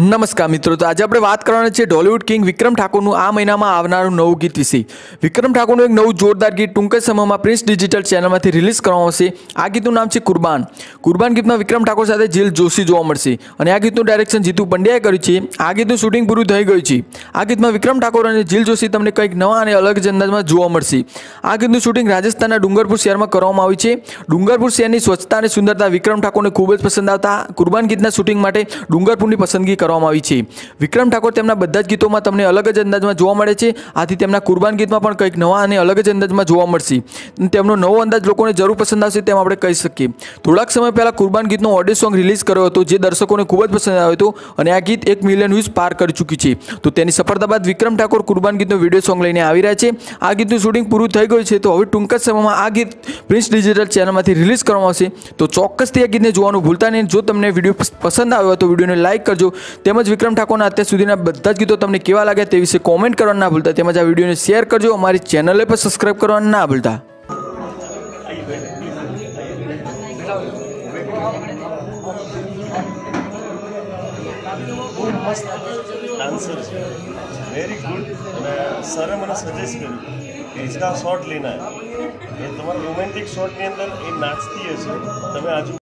નમસ્કાર મિત્રો, તો આજે આપણે વાત કરવાના છે ઢોલિવૂડ કિંગ વિક્રમ ઠાકોરનું આ મહિનામાં આવનારું નવું ગીત વિશે. વિક્રમ ઠાકોરનું એક નવું જોરદાર ગીત ટૂંક જ સમયમાં પ્રિન્સ ડિજિટલ ચેનલમાંથી રિલીઝ કરવામાં આવશે. આ ગીતનું નામ છે કુરબાન. કુરબાન ગીતમાં વિક્રમ ઠાકોર સાથે જીલ જોશી જોવા મળશે. અને આ ગીતનું ડાયરેક્શન જીતુ પંડ્યાએ કર્યું છે. આ ગીતનું શૂટિંગ પૂરું થઈ ગયું છે. આ ગીતમાં વિક્રમ ઠાકોર અને જીલ જોશી તમને કંઈક નવા અને અલગ જ અંદાજમાં જોવા મળશે. આ ગીતનું શૂટિંગ રાજસ્થાનના ડુંગરપુર શહેરમાં કરવામાં આવ્યું છે. ડુંગરપુર શહેરની સ્વચ્છતા અને સુંદરતા વિક્રમ ઠાકોરને ખૂબ જ પસંદ આવતા. કુરબાન ગીતના શૂટિંગ માટે ડુંગરપુરની પસંદગી કરવામાં આવી છે. વિક્રમ ઠાકોર તેમના બધા જ ગીતોમાં તમને અલગ જ અંદાજમાં જોવા મળે છે. આથી તેમના કુરબાન ગીતમાં પણ કંઈક નવા અને અલગ જ અંદાજમાં જોવા મળશે. તેમનો નવો અંદાજ લોકોને જરૂર પસંદ આવશે તેમ આપણે કહી શકીએ. થોડાક સમય પહેલાં કુરબાન ગીતનો ઓડિયો સોંગ રિલીઝ કર્યો હતો, જે દર્શકોને ખૂબ જ પસંદ આવ્યો હતો અને આ ગીત એક મિલિયન વ્યૂઝ પાર કરી ચૂક્યું છે. તો તેની સફળતા બાદ વિક્રમ ઠાકોર કુરબાન ગીતનો વીડિયો સોંગ લઈને આવી રહ્યા છે. આ ગીતનું શૂટિંગ પૂરું થઈ ગયું છે, તો હવે ટૂંક જ સમયમાં આ ગીત પ્રિન્સ ડિજિટલ ચેનલમાંથી રિલીઝ કરવામાં આવશે. તો ચોક્કસથી આ ગીતને જોવાનું ભૂલતા નહીં. જો તમને વીડિયો પસંદ આવ્યો તો વિડીયોને લાઇક કરજો. તેમજ વિક્રમ ઠાકોરના અત્યાર સુધીના બધા જ ગીતો તમને કેવા લાગ્યા તે વિશે કોમેન્ટ કરવાનું ના ભૂલતા. તેમજ આ વિડીયોને શેર કરજો. અમારી ચેનલને પણ સબસ્ક્રાઇબ કરવાનું ના ભૂલતા. વેરી ગુડ અને સરે મને સજેસ્ટ કર્યું કે ઇસકા શોટ લેના એ તમારા રોમેન્ટિક શોટની અંદર એ નાચતી હશે. તમે આજુ